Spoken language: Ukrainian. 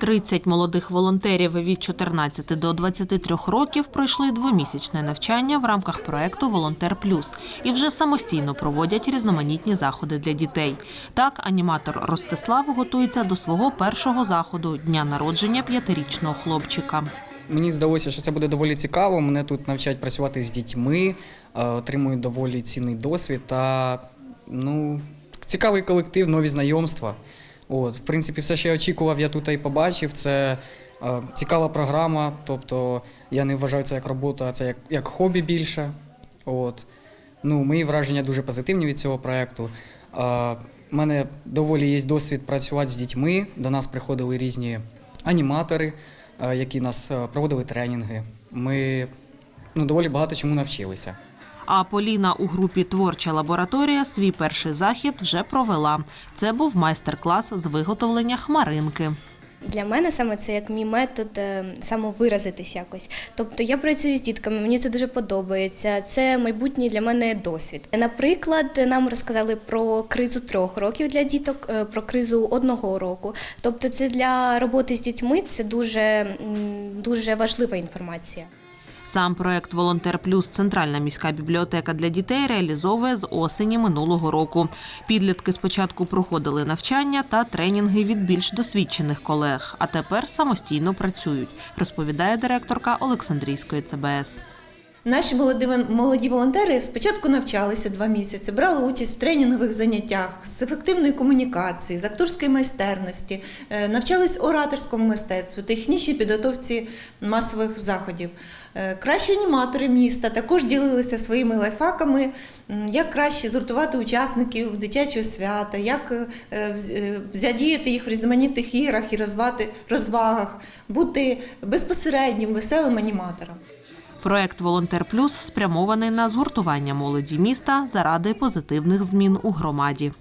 30 молодих волонтерів від 14 до 23 років пройшли двомісячне навчання в рамках проекту Волонтер Плюс і вже самостійно проводять різноманітні заходи для дітей. Так, аніматор Ростислав готується до свого першого заходу дня народження п'ятирічного хлопчика. Мені здалося, що це буде доволі цікаво. Мене тут навчать працювати з дітьми, е, отримують доволі цінний досвід та ну, цікавий колектив, нові знайомства. От, в принципі, все, що я очікував, я тут і побачив. Це е, цікава програма, тобто я не вважаю це як роботу, а це як, як хобі більше. От. Ну, мої враження дуже позитивні від цього проєкту. Е, У мене доволі є досвід працювати з дітьми. До нас приходили різні аніматори, е, які нас е, проводили тренінги. Ми ну, доволі багато чому навчилися. А Поліна у групі Творча лабораторія свій перший захід вже провела. Це був майстер-клас з виготовлення хмаринки. Для мене саме це як мій метод е, самовиразитись якось. Тобто я працюю з дітками, мені це дуже подобається. Це майбутній для мене досвід. Наприклад, нам розказали про кризу трьох років для діток, е, про кризу одного року. Тобто, це для роботи з дітьми це дуже, дуже важлива інформація. Сам проект Волонтер Плюс Центральна міська бібліотека для дітей реалізовує з осені минулого року. Підлітки спочатку проходили навчання та тренінги від більш досвідчених колег, а тепер самостійно працюють, розповідає директорка Олександрійської ЦБС. Наші молоді, волонтери спочатку навчалися два місяці, брали участь в тренінгових заняттях з ефективної комунікації, з акторської майстерності, е, навчались ораторському мистецтву, технічній підготовці масових заходів. Е, Кращі аніматори міста також ділилися своїми лайфхаками, як краще згуртувати учасників дитячого свята, як е, задіяти їх в різноманітних іграх і розвагах, бути безпосереднім, веселим аніматором. Проект Волонтер Плюс спрямований на згуртування молоді міста заради позитивних змін у громаді.